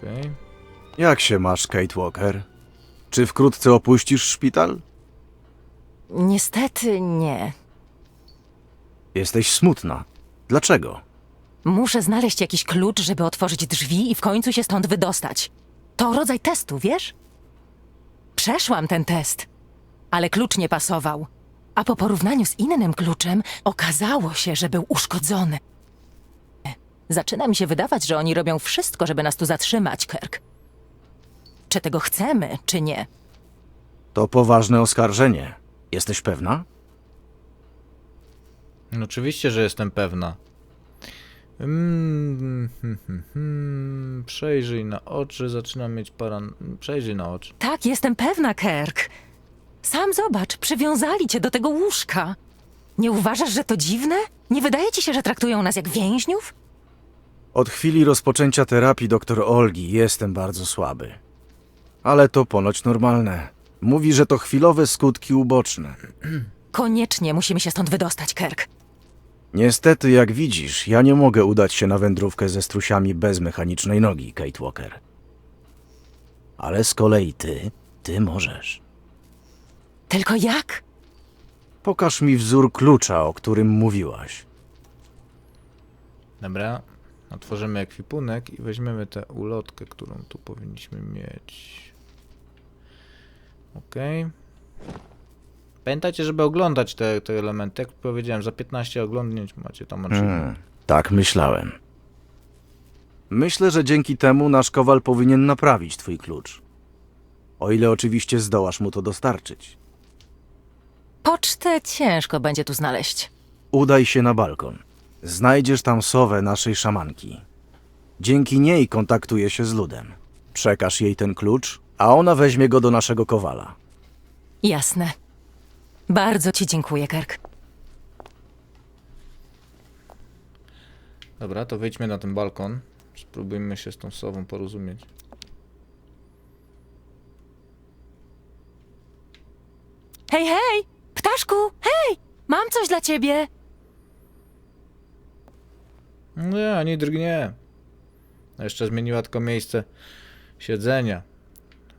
Okej. Jak się masz, Kate Walker? Czy wkrótce opuścisz szpital? Niestety nie. Jesteś smutna. Dlaczego? Muszę znaleźć jakiś klucz, żeby otworzyć drzwi i w końcu się stąd wydostać. To rodzaj testu, wiesz? Przeszłam ten test, ale klucz nie pasował. A po porównaniu z innym kluczem okazało się, że był uszkodzony. Zaczyna mi się wydawać, że oni robią wszystko, żeby nas tu zatrzymać, Kirk. Czy tego chcemy, czy nie? To poważne oskarżenie. Jesteś pewna? No oczywiście, że jestem pewna. Mm, hmm, hmm, hmm. Przejrzyj na oczy, zaczynam mieć paran... Przejrzyj na oczy. Tak, jestem pewna, Kirk. Sam zobacz, przywiązali cię do tego łóżka. Nie uważasz, że to dziwne? Nie wydaje ci się, że traktują nas jak więźniów? Od chwili rozpoczęcia terapii dr Olgi jestem bardzo słaby. Ale to ponoć normalne. Mówi, że to chwilowe skutki uboczne. Koniecznie musimy się stąd wydostać, Kirk. Niestety, jak widzisz, ja nie mogę udać się na wędrówkę ze strusiami bez mechanicznej nogi, Kate Walker. Ale z kolei ty, ty możesz. Tylko jak? Pokaż mi wzór klucza, o którym mówiłaś. Dobra. Otworzymy ekwipunek i weźmiemy tę ulotkę, którą tu powinniśmy mieć. Okej. Pamiętajcie, żeby oglądać te, te elementy. Jak powiedziałem, za 15 oglądnięć macie tam. Hmm, tak myślałem. Myślę, że dzięki temu nasz kowal powinien naprawić twój klucz. O ile oczywiście zdołasz mu to dostarczyć. Pocztę ciężko będzie tu znaleźć. Udaj się na balkon. Znajdziesz tam sowę naszej szamanki. Dzięki niej kontaktuje się z ludem. Przekaż jej ten klucz, a ona weźmie go do naszego kowala. Jasne. Bardzo ci dziękuję, Kirk. Dobra, to wyjdźmy na ten balkon. Spróbujmy się z tą sową porozumieć. Hej, hej! Ptaszku, hej! Mam coś dla ciebie! Nie, ani drgnie. Jeszcze zmieniła tylko miejsce siedzenia.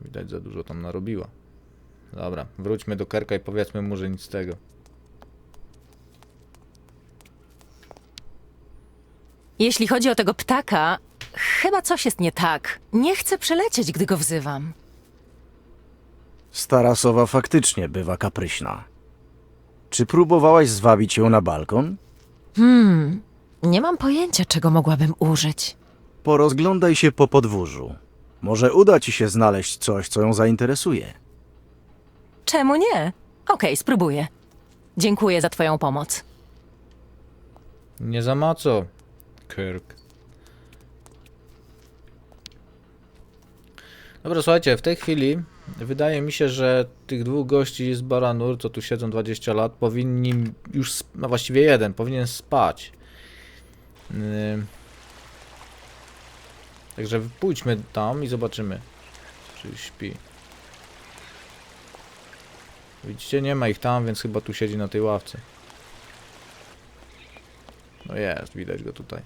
Widać za dużo tam narobiła. Dobra, wróćmy do Kerka i powiedzmy mu, że nic z tego. Jeśli chodzi o tego ptaka, chyba coś jest nie tak. Nie chcę przelecieć, gdy go wzywam. Stara sowa faktycznie bywa kapryśna. Czy próbowałaś zwabić ją na balkon? Hmm, nie mam pojęcia, czego mogłabym użyć. Porozglądaj się po podwórzu. Może uda ci się znaleźć coś, co ją zainteresuje. Czemu nie? Okej, spróbuję. Dziękuję za twoją pomoc. Nie za ma co, Kirk. Dobra, słuchajcie, w tej chwili wydaje mi się, że tych dwóch gości z Baranur, co tu siedzą 20 lat, powinni już, sp- no właściwie jeden, powinien spać. Ym. Także pójdźmy tam i zobaczymy, czy śpi. Widzicie, nie ma ich tam, więc chyba tu siedzi na tej ławce. No jest, widać go tutaj.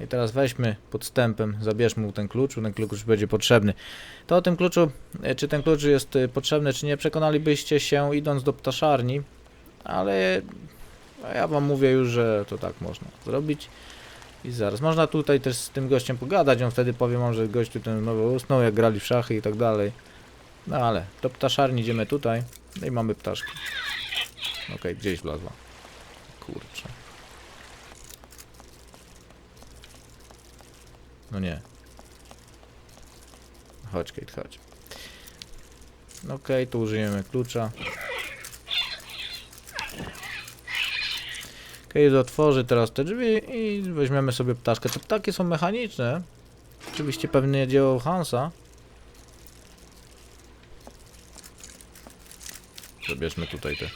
I teraz weźmy podstępem, zabierzmy mu ten klucz, ten klucz będzie potrzebny. To o tym kluczu, e, czy ten klucz jest e, potrzebny, czy nie, przekonalibyście się idąc do ptaszarni, ale a ja wam mówię już, że to tak można zrobić. I zaraz, można tutaj też z tym gościem pogadać, on wtedy powie wam, że gościu ten nowy usnął, jak grali w szachy i tak dalej. No ale, do ptaszarni idziemy tutaj, no i mamy ptaszki. Okej, gdzieś wlazła. Kurczę. No nie. Chodź, Kate, chodź. Okej, tu użyjemy klucza. Kate otworzy teraz te drzwi i weźmiemy sobie ptaszkę. Te ptaki są mechaniczne. Oczywiście pewnie dzieło Hansa. Zabierzmy tutaj te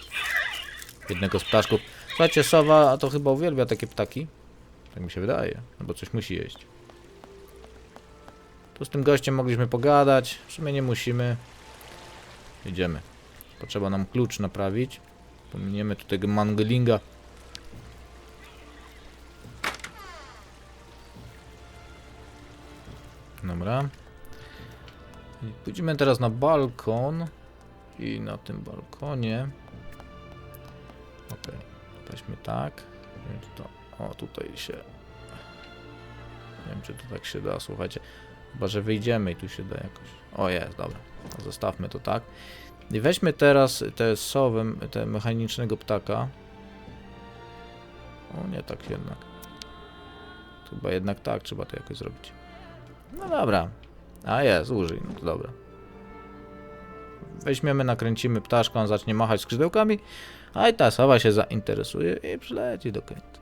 jednego z ptaszków. Słuchajcie, sowa to chyba uwielbia takie ptaki. Tak mi się wydaje, no bo coś musi jeść. Tu z tym gościem mogliśmy pogadać. W sumie nie musimy. Idziemy. Potrzeba nam klucz naprawić. Pominiemy tu tego manglinga. Dobra. I pójdziemy teraz na balkon. I na tym balkonie. Okej. Weźmy tak. O, tutaj się. Nie wiem, czy to tak się da, słuchajcie. Chyba, że wyjdziemy i tu się da jakoś. O, jest, dobra. To zostawmy to tak. I weźmy teraz te sowy, te mechanicznego ptaka. O, nie tak jednak. Chyba jednak tak, trzeba to jakoś zrobić. No dobra. A jest, użyj, no to dobra. Weźmiemy, nakręcimy ptaszka, on zacznie machać skrzydełkami, a i ta sowa się zainteresuje i przyleci do Kent.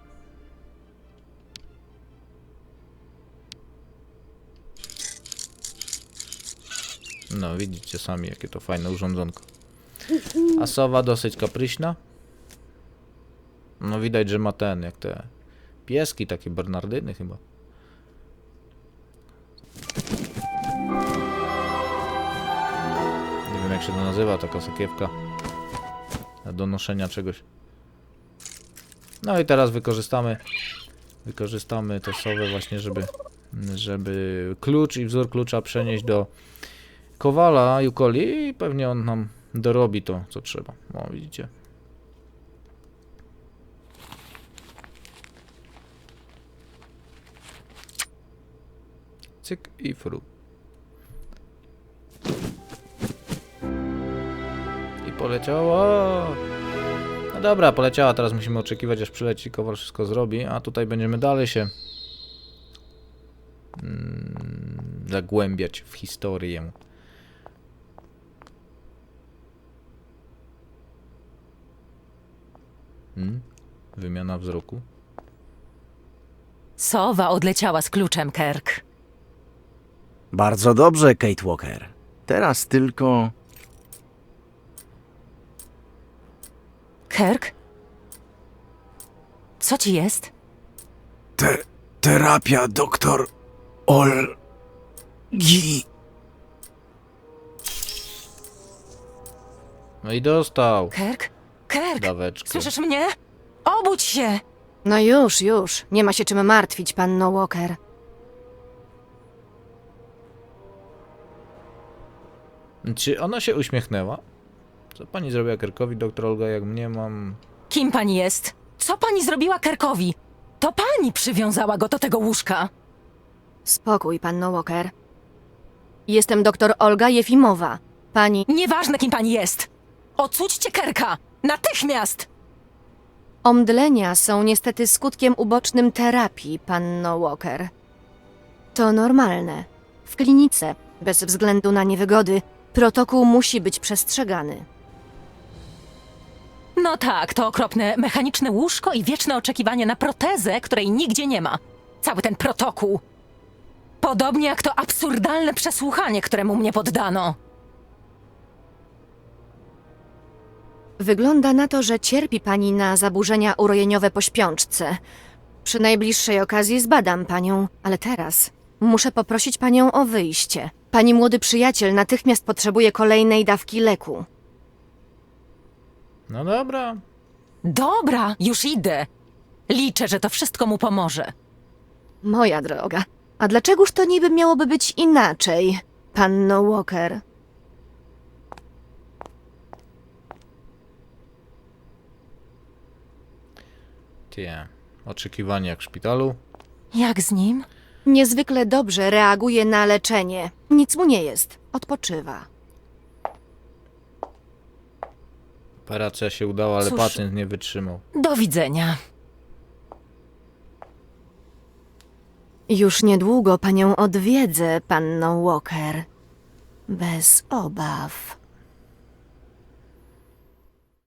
No, widzicie sami, jakie to fajne urządzonko. A sowa dosyć kapryśna. No, widać, że ma ten, jak te pieski, takie Bernardyny chyba. Się to nazywa, taka sakiewka do noszenia czegoś. No i teraz wykorzystamy wykorzystamy te sowy właśnie, żeby żeby klucz i wzór klucza przenieść do Kowala Jukoli i pewnie on nam dorobi to, co trzeba. O, widzicie. Cyk i fru. I poleciała. No dobra, poleciała. Teraz musimy oczekiwać, aż przyleci Kowal wszystko zrobi, a tutaj będziemy dalej się mm, zagłębiać w historię. Hmm? Wymiana wzroku. Sowa odleciała z kluczem, Kerk. Bardzo dobrze, Kate Walker. Teraz tylko. Kerk? Co ci jest? Te, terapia, doktor Olgi. No i dostał Kerk? Kerk! daweczkę. Słyszysz mnie? Obudź się! No już, już. Nie ma się czym martwić, panno Walker. Czy ona się uśmiechnęła? Co pani zrobiła Kerkowi, doktor Olga, jak mnie mam... Kim pani jest? Co pani zrobiła Kerkowi? To pani przywiązała go do tego łóżka. Spokój, panno Walker. Jestem doktor Olga Jefimowa. Pani Nieważne, kim pani jest. Ocućcie Kerka! Natychmiast! omdlenia są niestety skutkiem ubocznym terapii, panno Walker. To normalne. W klinice, bez względu na niewygody, protokół musi być przestrzegany. No tak, to okropne mechaniczne łóżko i wieczne oczekiwanie na protezę, której nigdzie nie ma. Cały ten protokół. Podobnie jak to absurdalne przesłuchanie, któremu mnie poddano. Wygląda na to, że cierpi pani na zaburzenia urojeniowe po śpiączce. Przy najbliższej okazji zbadam panią, ale teraz muszę poprosić panią o wyjście. Pani młody przyjaciel natychmiast potrzebuje kolejnej dawki leku. No dobra. Dobra, już idę. Liczę, że to wszystko mu pomoże. Moja droga, a dlaczegoż to niby miałoby być inaczej, panno Walker? Tie. Oczekiwanie jak w szpitalu. Jak z nim? Niezwykle dobrze reaguje na leczenie. Nic mu nie jest. Odpoczywa. Operacja się udała, ale Cóż. pacjent nie wytrzymał. Do widzenia. Już niedługo panią odwiedzę, panno Walker. Bez obaw.